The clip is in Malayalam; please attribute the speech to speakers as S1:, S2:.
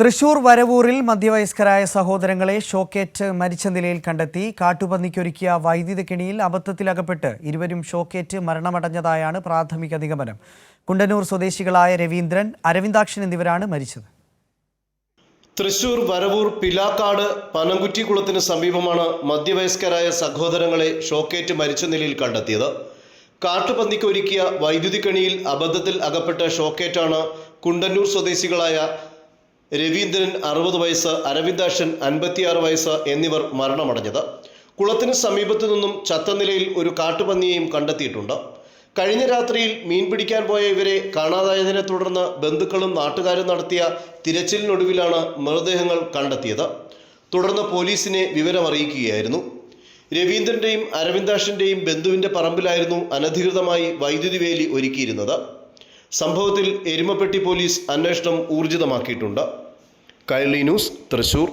S1: തൃശൂർ വരവൂരിൽ മധ്യവയസ്കരായ സഹോദരങ്ങളെ ഷോക്കേറ്റ് മരിച്ച നിലയിൽ കണ്ടെത്തി. കാട്ടുപന്നിക്കൊരുക്കിയ വൈദ്യുത കെണിയിൽ അബദ്ധത്തിലകപ്പെട്ട് ഇരുവരും ഷോക്കേറ്റ് മരണമടഞ്ഞതായാണ് പ്രാഥമിക നിഗമനം. കുണ്ടന്നൂർ സ്വദേശികളായ രവീന്ദ്രൻ അരവിന്ദാക്ഷൻ എന്നിവരാണ് മരിച്ചത്.
S2: തൃശൂർ വരവൂർ പിലാക്കാട് പനംകുറ്റിക്കുളത്തിന് സമീപമാണ് മധ്യവയസ്കരായ സഹോദരങ്ങളെ ഷോക്കേറ്റ് മരിച്ച നിലയിൽ കണ്ടെത്തിയത്. കാട്ടുപന്നിക്കൊരുക്കിയ വൈദ്യുതി കെണിയിൽ അബദ്ധത്തിൽ അകപ്പെട്ട ഷോക്കേറ്റാണ് കുണ്ടന്നൂർ സ്വദേശികളായ രവീന്ദ്രൻ അറുപത് വയസ്സ് അരവിന്ദാക്ഷൻ അൻപത്തിയാറ് വയസ്സ് എന്നിവർ മരണമടഞ്ഞത്. കുളത്തിന് സമീപത്തു നിന്നും ചത്ത നിലയിൽ ഒരു കാട്ടുപന്നിയെയും കണ്ടെത്തിയിട്ടുണ്ട്. കഴിഞ്ഞ രാത്രിയിൽ മീൻ പിടിക്കാൻ പോയ ഇവരെ കാണാതായതിനെ തുടർന്ന് ബന്ധുക്കളും നാട്ടുകാരും നടത്തിയ തിരച്ചിലിനൊടുവിലാണ് മൃതദേഹങ്ങൾ കണ്ടെത്തിയത്. തുടർന്ന് പോലീസിനെ വിവരമറിയിക്കുകയായിരുന്നു. രവീന്ദ്രന്റെയും അരവിന്ദാഷിന്റെയും ബന്ധുവിന്റെ പറമ്പിലായിരുന്നു അനധികൃതമായി വൈദ്യുതി വേലി ഒരുക്കിയിരുന്നത്. സംഭവത്തിൽ എരുമപ്പെട്ടി പോലീസ് അന്വേഷണം ഊർജിതമാക്കിയിട്ടുണ്ട്. കൈരളി ന്യൂസ് തൃശൂർ.